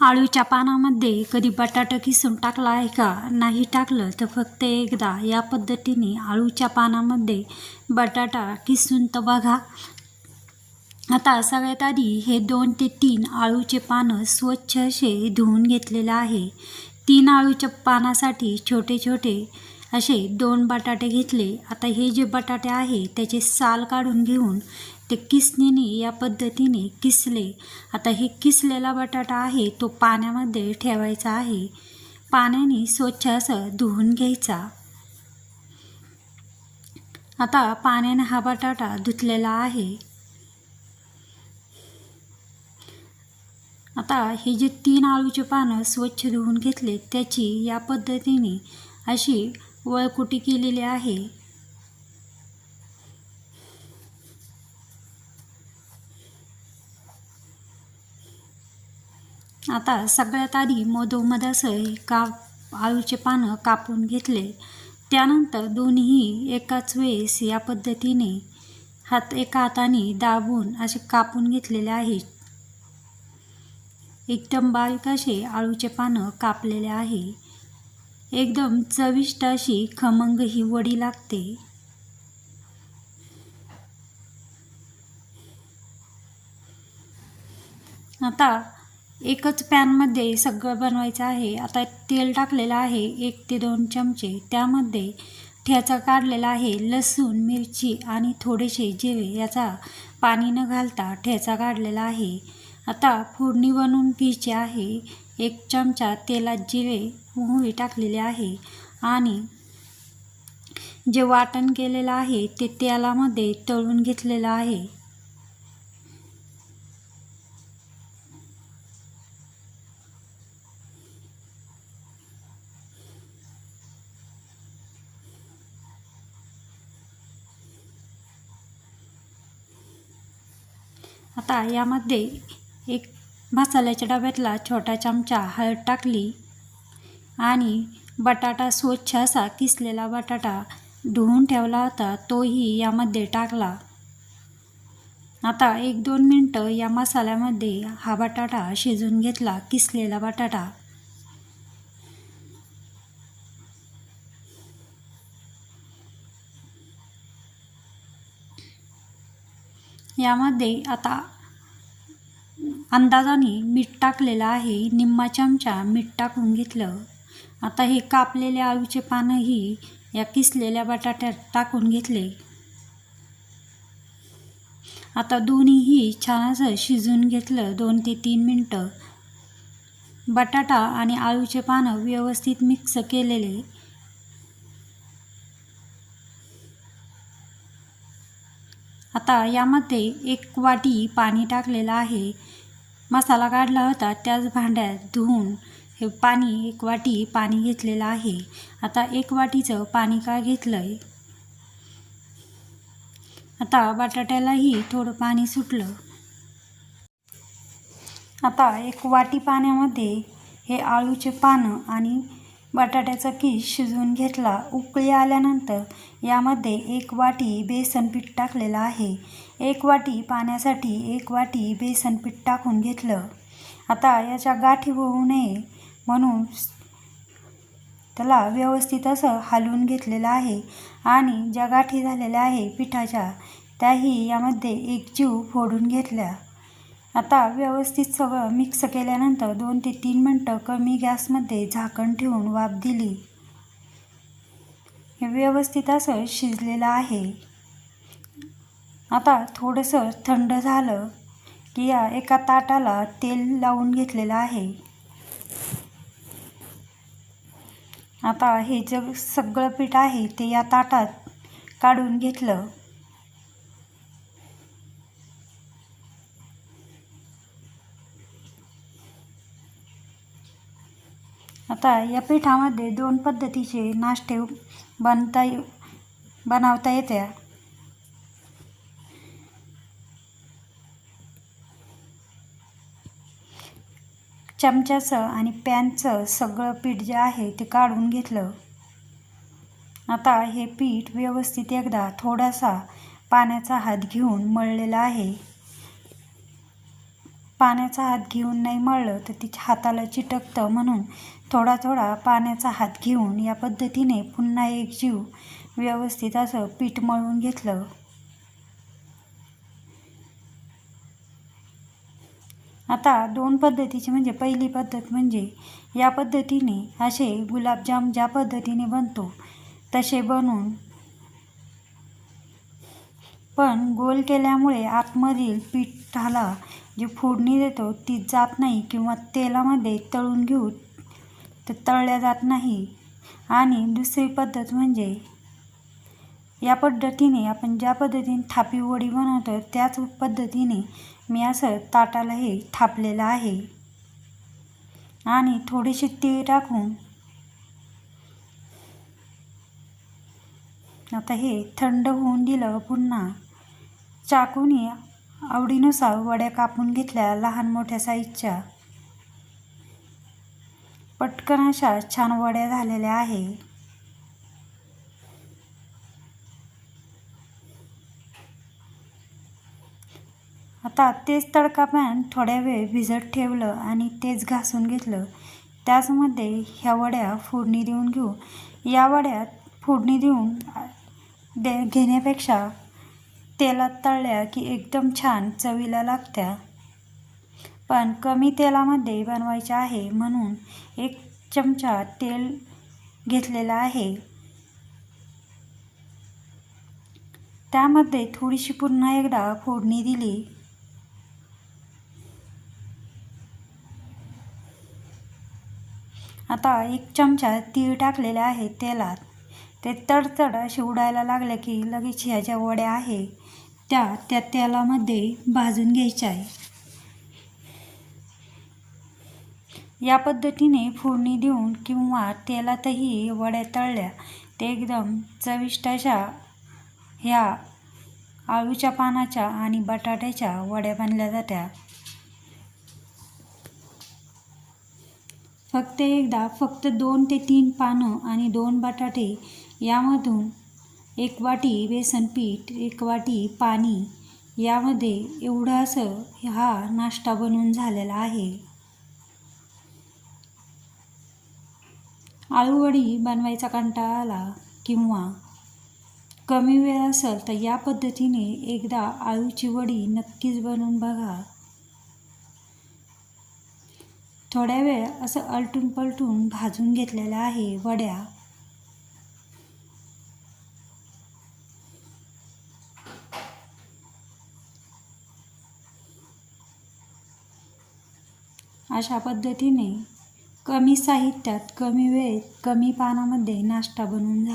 आळूच्या पानामध्ये कधी बटाटा किसून टाकला आहे का? नाही टाकलं तर फक्त एकदा या पद्धतीने आळूच्या पानामध्ये बटाटा किसून तर बघा. आता सगळ्यात आधी हे दोन ते तीन आळूचे पानं स्वच्छ असे धुवून घेतलेलं आहे. तीन आळूच्या पानासाठी छोटे छोटे असे दोन बटाटे घेतले. आता हे जे बटाटे आहे त्याचे साल काढून घेऊन ते किसणीने या पद्धतीने किसले. आता हे किसलेला बटाटा आहे तो पाण्यामध्ये ठेवायचा आहे. पाण्याने स्वच्छ असं धुवून घ्यायचा. आता पाण्याने हा बटाटा धुतलेला आहे. आता हे जे तीन आळूचे पानं स्वच्छ धुवून घेतले त्याची या पद्धतीने अशी वळकुटी केलेली आहे. आता सगळ्यात आधी मधोमधासह काप आळूचे पानं कापून घेतले. त्यानंतर दोन्ही एकाच वेळेस या पद्धतीने हात एका हाताने दाबून असे कापून घेतलेले आहेत. एकदम बारीक असे आळूचे पानं कापलेले आहे. एकदम चविष्ट अशी खमंग ही वडी लागते. आता एकच पॅनमध्ये सगळं बनवायचं आहे. आता तेल टाकलेलं आहे एक ते दोन चमचे. त्यामध्ये ठ्याचा काढलेला आहे लसूण मिरची आणि थोडेसे जिरे याचा पाणी न घालता ठ्याचा काढलेला आहे. आता फोडणी बनवून घ्यायची आहे. एक चमचा तेलात जिरे मोहरी टाकलेले आहे आणि जे वाटण केलेलं आहे ते तेलामध्ये तळून घेतलेलं आहे. आता यामध्ये एक मसाल्याच्या डब्यातला छोटा चमचा हळद टाकली आणि बटाटा स्वच्छ असा किसलेला बटाटा धुवून ठेवला होता तोही यामध्ये टाकला. आता एक दोन मिनटं या मसाल्यामध्ये हा बटाटा शिजून घेतला किसलेला बटाटा. यामध्ये आता अंदाजाने मीठ टाकलेलं आहे. निम्मा चमचा मीठ टाकून घेतलं. आता हे कापलेले आळूचे पानंही या किसलेल्या बटाट्यात टाकून घेतले. आता दोन्हीही छान असं शिजून घेतलं दोन ते तीन मिनटं. बटाटा आणि आळूचे पानं व्यवस्थित मिक्स केलेले. आता यामध्ये एक वाटी पाणी टाकलेलं आहे. मसाला काढला होता त्याच भांड्यात धुवून हे पाणी एक वाटी पाणी घेतलेलं आहे. आता एक वाटीचं पाणी का घेतलं आहे आता बटाट्यालाही थोडं पाणी सुटलं. आता एक वाटी पाण्यामध्ये हे आळूचे पानं आणि बटाट्याचा किस शिजवून घेतला. उकळी आल्यानंतर यामध्ये एक वाटी बेसन पीठ टाकलेलं आहे. एक वाटी पाण्यासाठी एक वाटी बेसन पीठ टाकून घेतलं. आता याच्या गाठी होऊ नये म्हणून त्याला व्यवस्थित असं हलवून घेतलेलं आहे आणि ज्या गाठी झालेल्या आहे पिठाच्या त्याही यामध्ये एक जीव फोडून घेतल्या. आता व्यवस्थित सगळं मिक्स केल्यानंतर दोन ते तीन मिनटं कमी गॅसमध्ये झाकण ठेवून वाफ दिली. हे व्यवस्थित असं शिजलेलं आहे. आता थोडंसं थंड झालं की या एका ताटाला तेल लावून घेतलेलं आहे. आता हे जग सगळं पीठ आहे ते या ताटात काढून घेतलं. आता या पिठामध्ये दोन पद्धतीचे नाश्ते बनता बनवता येत्या. चमच्याचं आणि पॅनचं सगळं पीठ जे आहे ते काढून घेतलं. आता हे पीठ व्यवस्थित एकदा थोडासा पाण्याचा हात घेऊन मळलेला आहे. पाण्याचा हात घेऊन नाही मळलं तर तिच्या हाताला चिटकतं म्हणून थोडा थोडा पाण्याचा हात घेऊन या पद्धतीने पुन्हा एक जीव व्यवस्थित असं पीठ मळून घेतलं. आता दोन पद्धतीची म्हणजे पहिली पद्धत म्हणजे या पद्धतीने असे गुलाबजाम ज्या पद्धतीने बनतो तसे बनवून पण गोल केल्यामुळे आतमधील पिठाला जी फोडणी देतो ती जात नाही किंवा तेलामध्ये तळून घेऊ तर तळल्या जात नाही. आणि दुसरी पद्धत म्हणजे या पद्धतीने आपण ज्या पद्धतीने थापी वडी बनवतो त्याच पद्धतीने मी असं ताटाला हे थापलेलं आहे. आणि थोडीशी तीळ टाकून आता हे थंड होऊन दिलं पुन्हा. चाकूने आवडीनुसार वड्या कापून घेतल्या लहान मोठ्या साईजच्या. पटकन अशा छान वड्या झालेल्या आहे. आता तेच तडका पॅन थोड्या वेळ भिजत ठेवलं आणि तेच घासून घेतलं. त्याचमध्ये ह्या वड्या फोडणी देऊन घेऊ. या वड्यात फोडणी देऊन दे घेण्यापेक्षा तेलात तळल्या की एकदम छान चवीला लागत्या. पण कमी तेलामध्ये बनवायचे आहे म्हणून एक चमचा तेल घेतलेलं आहे. त्यामध्ये थोडीशी पुन्हा एकदा फोडणी दिली. आता एक चमचा तीळ टाकलेले आहे तेलात. ते तडतड असे उडायला लागले की लगेच ह्या ज्या वड्या आहे त्या त्या तेलामध्ये भाजून घ्यायच्या आहे. या पद्धतीने फोडणी देऊन किंवा तेलातही वड्या तळल्या ते एकदम चविष्ट अशा ह्या आळूच्या पानाच्या आणि बटाट्याच्या वड्या बनल्या जात्या. फक्त एकदा फक्त दोन ते तीन पानं आणि दोन बटाटे यामधून एक वाटी बेसन पीठ एक वाटी पाणी यामध्ये एवढं असं हा नाश्ता बनवून झालेला आहे. आळूवडी बनवायचा कंटाळा आला किंवा कमी वेळ असेल तर या पद्धतीने एकदा आळूची वडी नक्कीच बनवून बघा. थोड्या वेळ असं अलटून पलटून भाजून घेतलेल्या आहे वड्या. अशा पद्धतीने कमी साहित्यात कमी वेळेत कमी पानामध्ये नाश्ता बनवून झाला.